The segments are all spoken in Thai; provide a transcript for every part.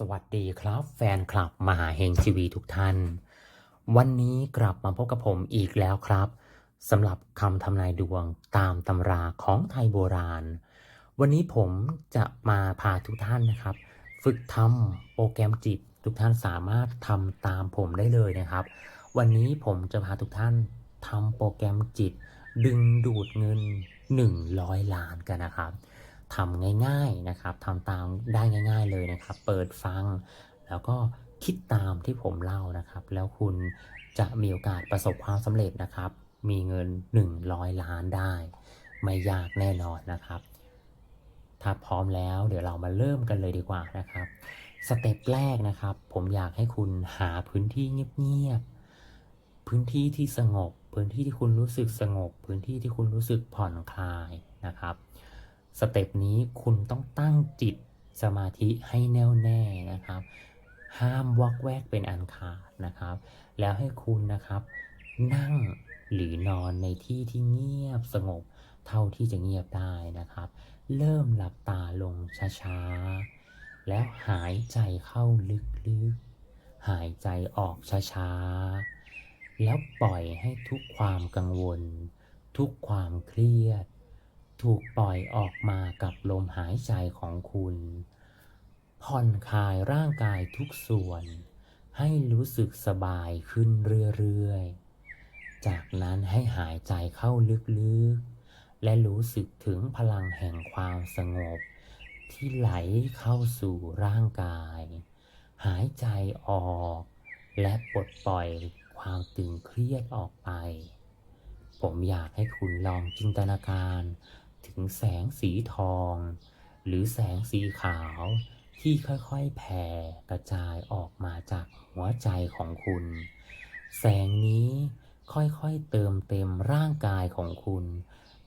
สวัสดีครับแฟนคลับมหาเฮงทีวีทุกท่าน วันนี้กลับมาพบกับผมอีกแล้วครับสำหรับคำทำนายดวงตามตำราของไทยโบราณ วันนี้ผมจะมาพาทุกท่านนะครับ ฝึกทำโปรแกรมจิตทุกท่านสามารถทำตามผมได้เลยนะครับ วันนี้ผมจะพาทุกท่านทำโปรแกรมจิต ดึงดูดเงิน 100 ล้านกันนะครับ ทำง่ายๆนะครับทำตามได้ง่าย ๆเลยนะครับ เปิดฟัง แล้วก็คิดตามที่ผมเล่านะครับ แล้วคุณจะมีโอกาสประสบความสำเร็จนะครับ มีเงิน 100 ล้านได้ ไม่ยากแน่นอนนะครับ ถ้าพร้อมแล้วเดี๋ยวเรามาเริ่มกันเลยดีกว่านะครับสเต็ปแรกนะครับ ผมอยากให้คุณหาพื้นที่เงียบๆพื้นที่ที่สงบ พื้นที่ที่คุณรู้สึกสงบ พื้นที่ที่คุณรู้สึกผ่อนคลายนะครับ สเต็ปนี้คุณต้องตั้งจิตสมาธิให้แน่วแน่นะครับ ห้ามวอกแวกเป็นอันขาดนะครับ แล้วให้คุณนะครับ นั่งหรือนอนในที่ที่เงียบสงบเท่าที่จะเงียบได้นะครับ เริ่มหลับตาลงช้าๆ แล้วหายใจเข้าลึกๆ หายใจออกช้าๆ แล้วปล่อยให้ทุกความกังวล ทุกความเครียด ถูกปล่อยออกมากับลมหายใจของคุณ ผ่อนคลายร่างกายทุกส่วน ให้รู้สึกสบายขึ้นเรื่อยๆ จากนั้นให้หายใจเข้าลึกๆ และรู้สึกถึงพลังแห่งความสงบ ที่ไหลเข้าสู่ร่างกาย หายใจออก และปลดปล่อยความตึงเครียดออกไปผมอยากให้คุณลองจินตนาการ ถึงแสงสีทอง หรือแสงสีขาวที่ค่อยๆแผ่กระจายออกมาจากหัวใจของคุณ แสงนี้ค่อยๆเติมเต็มร่างกายของคุณ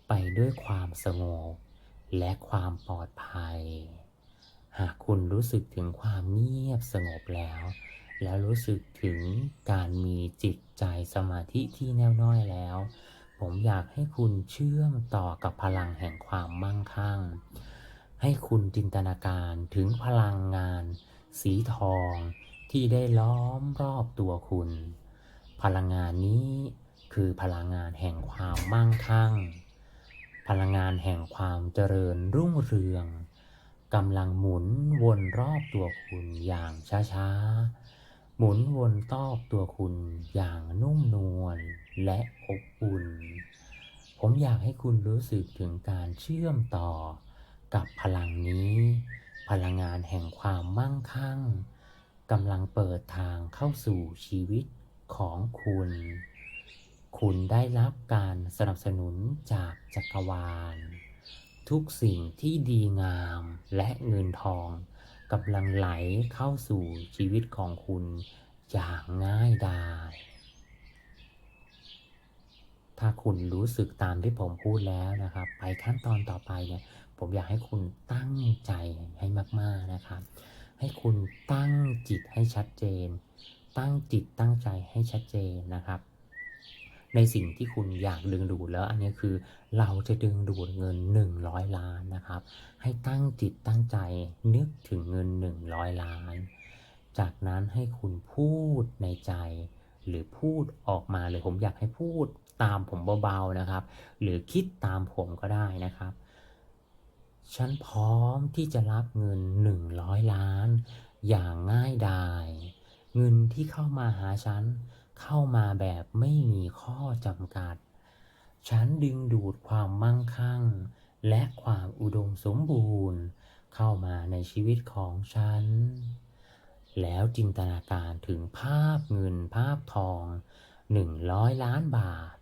ไปด้วยความสงบและความปลอดภัย หากคุณรู้สึกถึงความเงียบสงบแล้ว แล้วรู้สึกถึงการมีจิตใจสมาธิที่แน่วแน่แล้ว ผมอยากให้คุณเชื่อมต่อกับพลังแห่งความมั่งคั่ง ให้คุณจินตนาการถึงพลังงาน สีทองที่ได้ล้อมรอบตัวคุณ พลังงานนี้คือพลังงานแห่งความมั่งคั่ง พลังงานแห่งความเจริญรุ่งเรืองกำลังหมุนวนรอบตัวคุณอย่างช้าๆ หมุนวนรอบตัวคุณอย่างนุ่มนวลและอบอุ่น ผมอยากให้คุณรู้สึกถึงการเชื่อมต่อกับพลังนี้ พลังงานแห่งความมั่งคั่งกำลังเปิดทางเข้าสู่ชีวิตของคุณ คุณได้รับการสนับสนุนจากจักรวาล ทุกสิ่งที่ดีงามและเงินทอง กำลังไหลเข้าสู่ชีวิตของคุณอย่างง่ายดายถ้าคุณรู้สึกตามที่ผมพูดแล้วนะครับ ไปขั้นตอนต่อไปเนี่ยผมอยากให้คุณตั้งใจให้มาก ๆนะครับ ให้คุณตั้งจิตให้ชัดเจน ตั้งจิตตั้งใจให้ชัดเจนนะครับ ในสิ่งที่คุณอยากดึงดูดแล้ว อันนี้คือเราจะดึงดูดเงิน 100 ล้านนะครับ ให้ตั้งจิตตั้งใจนึกถึงเงิน 100 ล้าน จากนั้นให้คุณพูดในใจ หรือพูดออกมาเลยผมอยากให้พูดตามผมเบาๆนะครับ หรือคิดตามผมก็ได้นะครับ ฉันพร้อมที่จะรับเงิน 100 ล้าน อย่างง่ายดายเงินที่เข้ามาหาฉัน เข้ามาแบบไม่มีข้อจำกัด ฉันดึงดูดความมั่งคั่ง และความอุดมสมบูรณ์ เข้ามาในชีวิตของฉัน แล้วจินตนาการถึงภาพเงินภาพทอง100ล้านบาท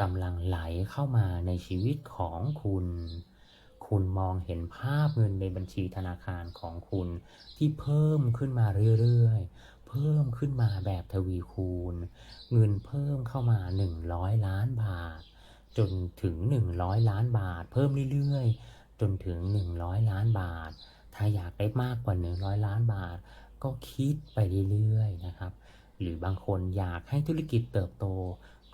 กำลังไหลเข้ามาในชีวิตของคุณ คุณมองเห็นภาพเงินในบัญชีธนาคารของคุณที่เพิ่มขึ้นมาเรื่อยๆ เพิ่มขึ้นมาแบบทวีคูณ เงินเพิ่มเข้ามา 100 ล้านบาท จนถึง 100 ล้านบาท เพิ่มเรื่อยๆ จนถึง 100 ล้านบาท ถ้าอยากได้มากกว่า 100 ล้านบาท ก็คิดไปเรื่อยๆนะครับ หรือบางคนอยากให้ธุรกิจเติบโต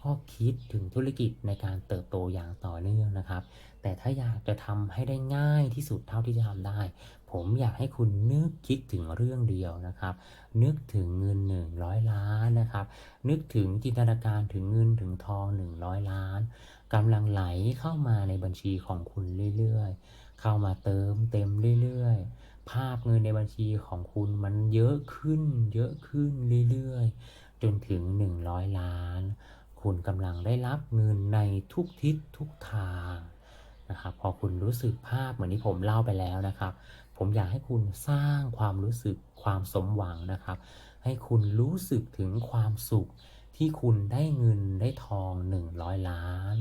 ก็ก็คิดถึงธุรกิจในการเติบโตอย่างต่อเนื่องนะครับ แต่ถ้าอยากจะทำให้ได้ง่ายที่สุดเท่าที่จะทำได้ ผมอยากให้คุณนึกคิดถึงเรื่องเดียวนะครับ นึกถึงเงิน 100 ล้านนะครับ นึกถึงจินตนาการถึงเงินถึงทอง 100 ล้านกำลังไหลเข้ามาในบัญชีของคุณเรื่อยๆ เข้ามาเติมเต็มเรื่อยๆภาพเงินในบัญชีของคุณมันเยอะขึ้น เยอะขึ้นเรื่อยๆ จนถึง 100 ล้าน คุณกำลังได้รับเงินในทุกทิศทุกทางนะครับ พอคุณรู้สึกภาพเหมือนที่ผมเล่าไปแล้วนะครับ ผมอยากให้คุณสร้างความรู้สึกความสมหวังนะครับ ให้คุณรู้สึกถึงความสุขที่คุณได้เงินได้ทอง 100 ล้าน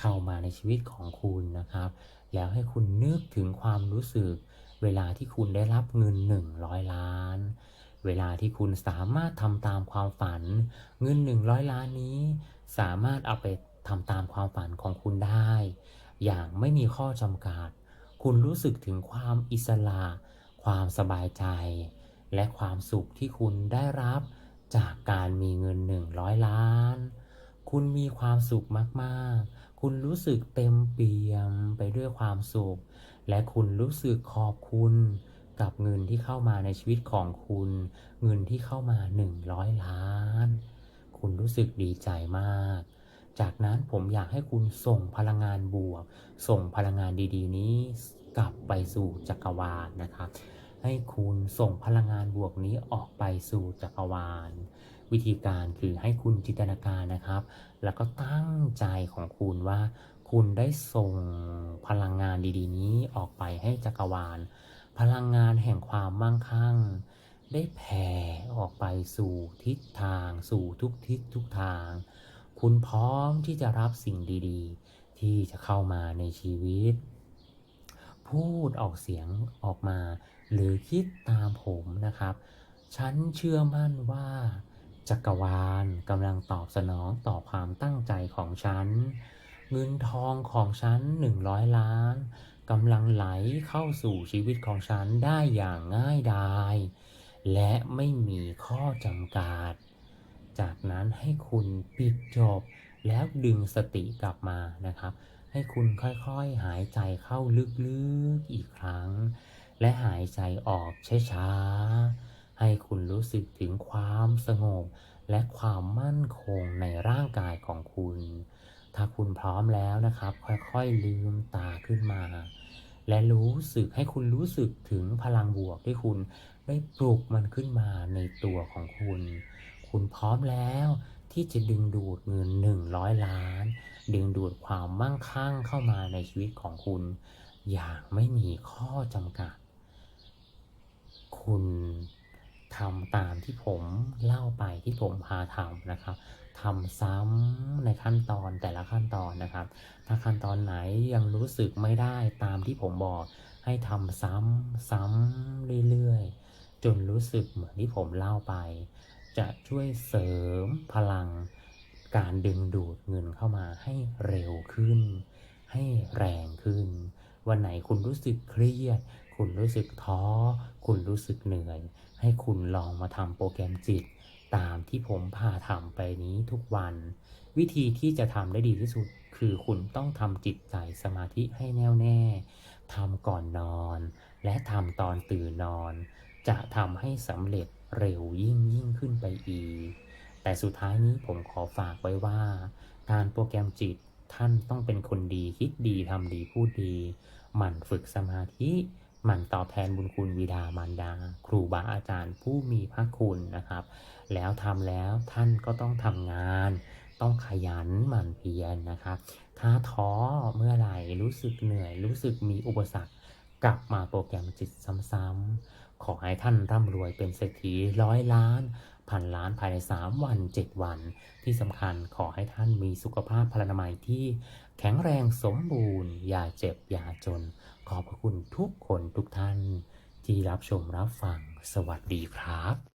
เข้ามาในชีวิตของคุณนะครับ แล้วให้คุณนึกถึงความรู้สึก เวลาที่คุณได้รับเงิน 100 ล้าน เวลาที่คุณสามารถทำตามความฝันเงิน 100 ล้านนี้ สามารถเอาไปทำตามความฝันของคุณได้ อย่างไม่มีข้อจำกัด คุณรู้สึกถึงความอิสระ ความสบายใจ และความสุขที่คุณได้รับจากการมีเงิน 100 ล้าน คุณมีความสุขมากๆ คุณรู้สึกเต็มเปี่ยมไปด้วยความสุข และคุณรู้สึกขอบคุณกับเงินที่เข้ามาในชีวิตของคุณ เงินที่เข้ามา 100 ล้าน คุณรู้สึกดีใจมาก จากนั้นผมอยากให้คุณส่งพลังงานบวก ส่งพลังงานดีๆ นี้กลับไปสู่จักรวาลนะครับ ให้คุณส่งพลังงานบวกนี้ออกไปสู่จักรวาล วิธีการคือให้คุณจินตนาการนะครับ แล้วก็ตั้งใจของคุณว่า คุณได้ส่งพลังงานดีๆ นี้ออกไปให้จักรวาล พลังงานแห่งความมั่งคั่ง ได้แผ่ออกไปสู่ทิศทาง สู่ทุกทิศทุกทาง คุณพร้อมที่จะรับสิ่งดีๆ ที่จะเข้ามาในชีวิต พูดออกเสียงออกมา หรือคิดตามผมนะครับ ฉันเชื่อมั่นว่าจักรวาลกำลังตอบสนองต่อความตั้งใจของฉัน เงินทองของฉัน 100 ล้านกำลังไหลเข้าสู่ชีวิตของฉันได้อย่างง่ายดาย และไม่มีข้อจำกัด จากนั้นให้คุณปิดจบแล้วดึงสติกลับมานะครับ ให้คุณค่อยๆหายใจเข้าลึกๆอีกครั้ง และหายใจออกช้าๆ ให้คุณรู้สึกถึงความสงบและความมั่นคงในร่างกายของคุณ ถ้าคุณพร้อมแล้วนะครับ ค่อยๆลืมตาขึ้นมา และรู้สึกให้คุณรู้สึกถึงพลังบวกที่คุณได้ปลุกมันขึ้นมาในตัวของคุณ คุณพร้อมแล้วที่จะดึงดูดเงิน 100 ล้าน ดึงดูดความมั่งคั่งเข้ามาในชีวิตของคุณ อย่างไม่มีข้อจำกัด คุณ ทำตามที่ผมเล่าไปที่ผมพาทำนะครับทำซ้ำในขั้นตอนแต่ละขั้นตอนนะครับ ถ้าขั้นตอนไหนยังรู้สึกไม่ได้ตามที่ผมบอก ให้ทำซ้ำซ้ำเรื่อยๆ จนรู้สึกเหมือนที่ผมเล่าไป จะช่วยเสริมพลังการดึงดูดเงินเข้ามาให้เร็วขึ้น ให้แรงขึ้น วันไหนคุณรู้สึกเครียด คุณรู้สึกท้อ คุณรู้สึกเหนื่อย ให้คุณลองมาทำโปรแกรมจิต ตามที่ผมพาทำไปนี้ทุกวัน วิธีที่จะทำได้ดีที่สุด คือคุณต้องทำจิตใจสมาธิให้แน่วแน่ทำก่อนนอน และทำตอนตื่นนอน จะทำให้สำเร็จเร็วยิ่งยิ่งขึ้นไปอีก แต่สุดท้ายนี้ผมขอฝากไว้ว่า การโปรแกรมจิตท่านต้องเป็นคนดีคิดดีทำดีพูดดี หมั่นฝึกสมาธิ หมั่นตอบแทนบุญคุณวิดามารดา ครูบาอาจารย์ผู้มีพระคุณนะครับ แล้วทำแล้วท่านก็ต้องทำงาน ต้องขยันหมั่นเพียรนะครับ ถ้าท้อเมื่อไหร่รู้สึกเหนื่อย รู้สึกมีอุปสรรคกลับมาโปรแกรมจิตซ้ำๆ ขอให้ท่านร่ำรวยเป็นเศรษฐีร้อยล้านพันล้านภายใน 3 วัน 7 วัน ที่สำคัญขอให้ท่านมีสุขภาพพลานามัยที่แข็งแรงสมบูรณ์ อย่าเจ็บ อย่าจน ขอบพระคุณทุกคนทุกท่านที่รับชมรับฟังสวัสดีครับ